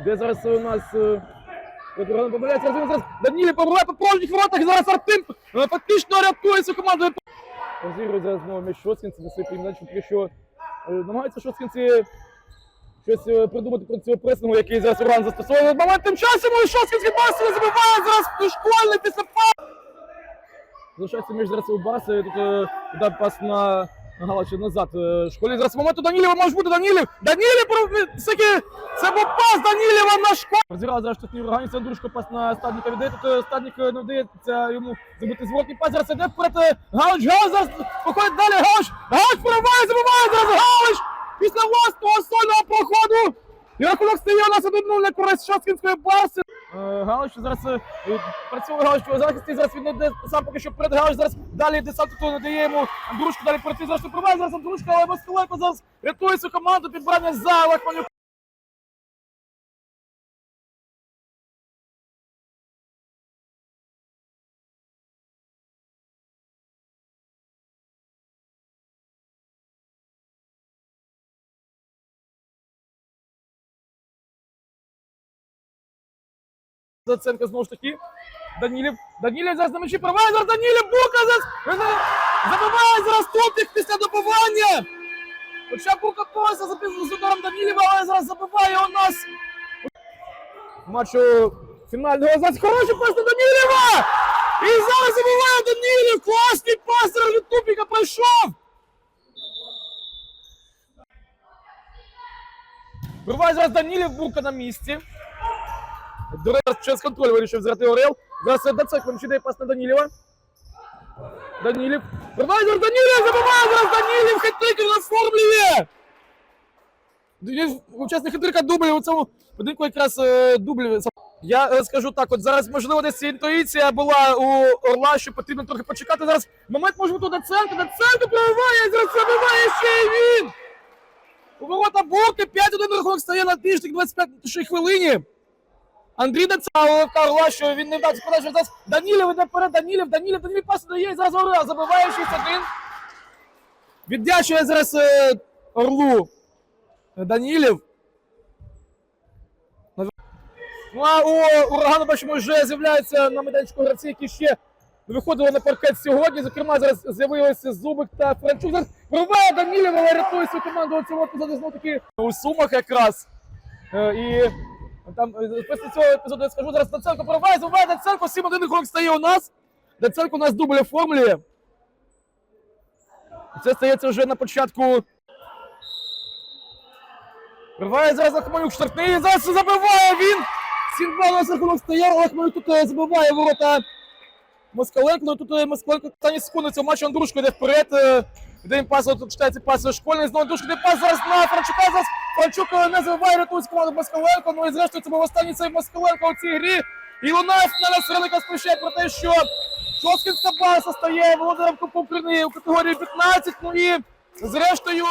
Де зараз у нас е, Петро помиляється, зараз зараз Данілі помирає по порожніх воротах, зараз Артем е, фактично рятується командою. Розігрує зараз знову Шоцкінці за свій передачу, поки що е, намагаються Шоцкінці щось придумати проти цього пресингу, який зараз Уран застосовує. Момент тим часом Шоцкінський бас забиває зараз школьний після па. Залишається між зараз у Барса, тут удар пас на Галача назад. Е, Школі зараз момент у Данілєва може бути Данілів. Данілів все-таки це був пас Данілєва на школі. Розіграв зараз штатні організація Андрушко пас на стадника віддає. Тут е, стадник е, не вдається йому забити зворотний пас. Зараз іде вперед е, Галич. Галич зараз походить далі. Галич. Галич прориває, забиває зараз Галич. Після власного сольного проходу. І рахунок стає у нас 1-0 на користь Шоцкінської Барси. Е, Галич зараз е, працює Галич у захисті, зараз він йде сам поки що перед Галич, зараз далі десант не надає йому Андрушку, далі працює, зараз приймає зараз Андрушка, але Москаленко зараз рятує свою команду, підбирання за Лахманюк. Заценка знову ж таки. Данілів. Данілів зараз на мечі проває, зараз Данілів Бурка зараз е, забиває зараз топік після добивання. Хоча повністю записав з ударом Данілєва, але зараз забиває у нас. Матчу фінального зараз хороший пас на Данілєва! І зараз забиває Данілів! Класний пас від тупіка пройшов! Вирває зараз Данілів, Бурка на місці. До речі, через контроль вирішив взяти Орел. Зараз Дацек чудає пас на Данілєва. Данілів. Вирває Данілів, забиває зараз Данілів, хитрик оформлює! Він Учасник хитрика дублів у цьому будинку якраз е, дубль. Я скажу так, от зараз, можливо, десь інтуїція була у Орла, що потрібно трохи почекати. Зараз момент може бути. Даценко прориває, і зараз забиває ще й він! У ворота Бурки 5-1 рахунок стає на тиждень 25 хвилині. Андрій Дацало Карла, що він не вдався подачу. Зараз Данілів іде вперед, Данілів, Данілів, Данілів пас дає, і зараз Орел забиває 6-1. Віддячує зараз е, Орлу Данілів. Ну а у урагану бачимо, вже з'являються на майданчику гравці, які ще виходили на паркет сьогодні. Зокрема, зараз з'явилися Зубик та Франчук. Зараз Пробиває Данілів, але рятує свою команду у цьому епізоді знову таки у Сумах якраз. Е, І там е, після цього епізоду я скажу, зараз Даценко прориває, забиває Даценко, 7-1 крок стає у нас. Даценко у нас дубль оформлює. Це стається вже на початку. Прориває зараз Лахманюк штрафний, зараз забиває він. 7-2 у нас рахунок стає, Лахманюк тут е, забиває ворота Москаленко. Тут е, Москаленко останні секунди цього матчу Андрушко йде вперед. е, Де він пас, тут читається пас школьний, знову Андрушко йде пас зараз на Франчука. Зараз Франчук е, не забиває, рятує команду Москаленко. Ну і зрештою це був останній цей Москаленко у цій грі. І у нас фінальна велика сповіщає про те, що Шоскінська баса стає володарем Кубку України у категорії 15. Ну і зрештою